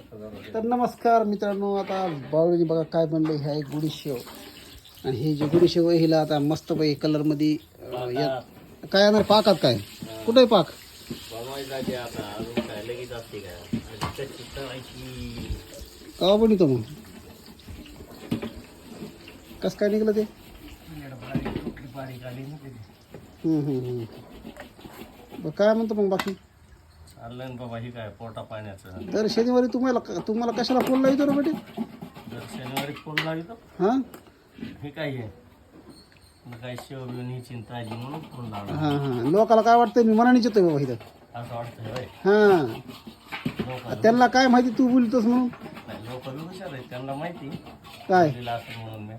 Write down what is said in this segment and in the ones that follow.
तर नमस्कार मित्रांनो आता बावळीने बघा काय बनलं हे आहे गुढी शेव आणि हे जे गुढी शेव आहे हिला आता मस्त पैकी. कलरमध्ये काय येणार पाकात काय? कुठे पाक? का? बनवतो मग? कसं काय निघलं ते? काय म्हणतो मग बाकी? चाललंय ना बाबा हे काय पोटा पाण्याचं. दर शनिवारी तुम्हाला तुम्हाला कशाला फोन लावतो रे बेटे? जर शनिवारी फोन लावितो? हां? हे काय आहे काय शेव न्यायची ताजी म्हणून फोन लावला. हां हां. लोकाला काय वाटतं मी मनानेच येतोय बाबा इथं. असं वाटतं होय. हां. लोक त्यांना काय माहिती तू बोलतोस म्हणून? लोक बी हुशार आहेत त्यांना माहिती. काय? बोलीला असं म्हणून मी.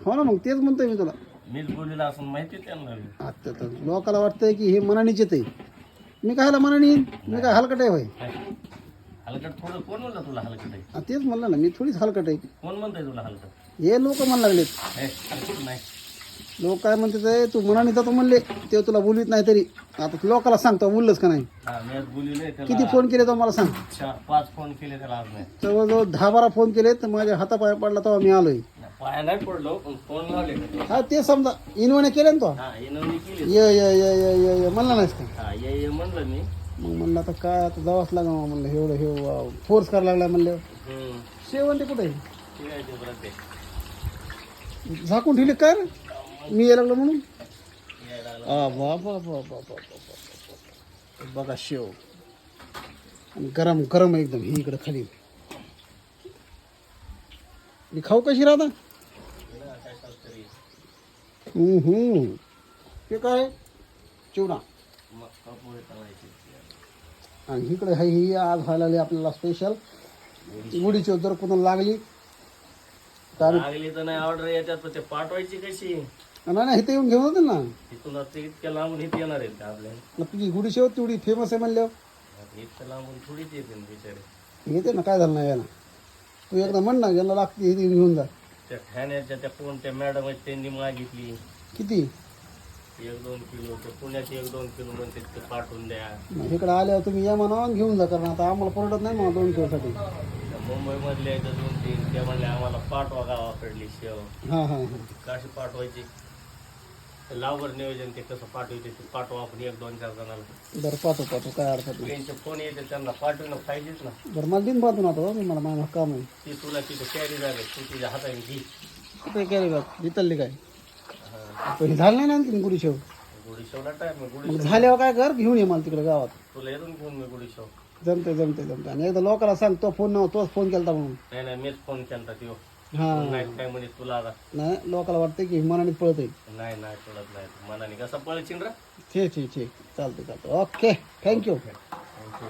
हो ना मग तेच म्हणतोय मी तुला. मीच बोलीला असं माहिती त्यांना. बी. आता तर लोकाला वाटतंय की हे मनानेच येतंय. मी कायला मनाने येईन? मी काय हलकट आहे होय? काय हलकट थोडं कोण म्हणलं तुला हलकट आहे? हा, तेच म्हणलं ना मी थोडीच हलकट आहे. कोण म्हणतंय तुला हलकट? हे लोक म्हण लागलेत. हे हलकट नाही? लोक काय म्हणतात "ए, तू मनाने जातो म्हणले. ते तुला बोलवीत नाही तरी. आता तू लोकाला सांगतो बोललंच का नाही? हा मी आज बोलले किती त्याला. फोन केले तो मला सांग. चार पाच फोन केले त्याला आज नाही जवळजवळ दहा बारा फोन केले तर माझ्या हातापाय पडला तेव्हा मी आलोय. पाया नाही पडलो पण फोन लावले. हा ते समजा इनवाने केले ना तो? हा केली. ये ये ये ये ये ये म्हणला नाहीस का हा म्हणलं मी मग म्हणलं आता काय आता जावंच लागलं मग म्हणलं एवढं हे फोर्स करायला लागला म्हणलं हम्म. शेवण ते कुठे ठीक आहे ते बरं ते झाकून ठेवले काय रे? मी यायला लागलो म्हणून यायला लागलं. आ. बघा शेव आणि गरम गरम एकदम ही इकडे खाली मी खाऊ कशी राहता हम्म, हम्म. ते काय चिवडा आणि इकडे आहे ही आज व्हायला लागली आपल्याला स्पेशल गुढीची जर कोणाला लागली. तर लागली तर नाही ऑर्डर पण ते पाठवायची कशी? नाही नाही इथे येऊन घेऊन होते ना. आता इतक्या लांबून इथे येणार आहेत आपल्या मग तुझी गुढी शेव तेवढी फेमस आहे म्हणल्यावर. आता इतक्या लांबून थोडीच येते ना बिचारे. येते ना काय झालं नाही याला तू एकदा म्हण ना ज्यांना लागते घेऊन जा. त्या ठाण्याच्या त्या कोण त्या मॅडम आहेत त्यांनी मागितली. किती? एक दोन किलो ते पुण्यात एक दोन किलो म्हणते ते पाठवून द्या. इकडे आल्यावर तुम्ही या म्हणा आणि घेऊन जा कारण आता आम्हाला परवडत नाही म्हणा दोन किलोसाठी. त्या मुंबईमधले आहेत दोन तीन ते म्हणले आम्हाला पाठवा गावाकडली शेव. हां हां हां. कशी पाठवायची? ते लावबर नियोजन ते कसं पाठवायचे ते पाठवा आपण एक दोन चार जणांना. बरं पाठव पाठव काय अडचण नाही. त्यांचे फोन येते त्यांना पाठवणं पाहिजेच ना. बरं मला दिन पाठवून आता हो, मला माझं काम आहे. ती तुला तिथे कॅरी झाले तू तिच्या हाताने घे. कुठे कॅरी बॅग इथली काय. पण झालं नाही ना आणखी गुढी शेव गुढी मग झाल्यावर काय कर घेऊन ये मला तिकडे गावात. तुला मी जमते जमते जमते आणि एकदा लोकांना सांग तो फोन नव्हता तोच फोन केला म्हणून. नाही नाही मीच फोन केला त्यो. हां. नाही काय म्हणजे तुला आता नाही लोकांना वाटतं की मनाने पळतंय. नाही नाही पडत नाही. मनाने कसा रा? ठीक ठीक ठीक चालतं चालतं ओके थँक्यू थँक्यू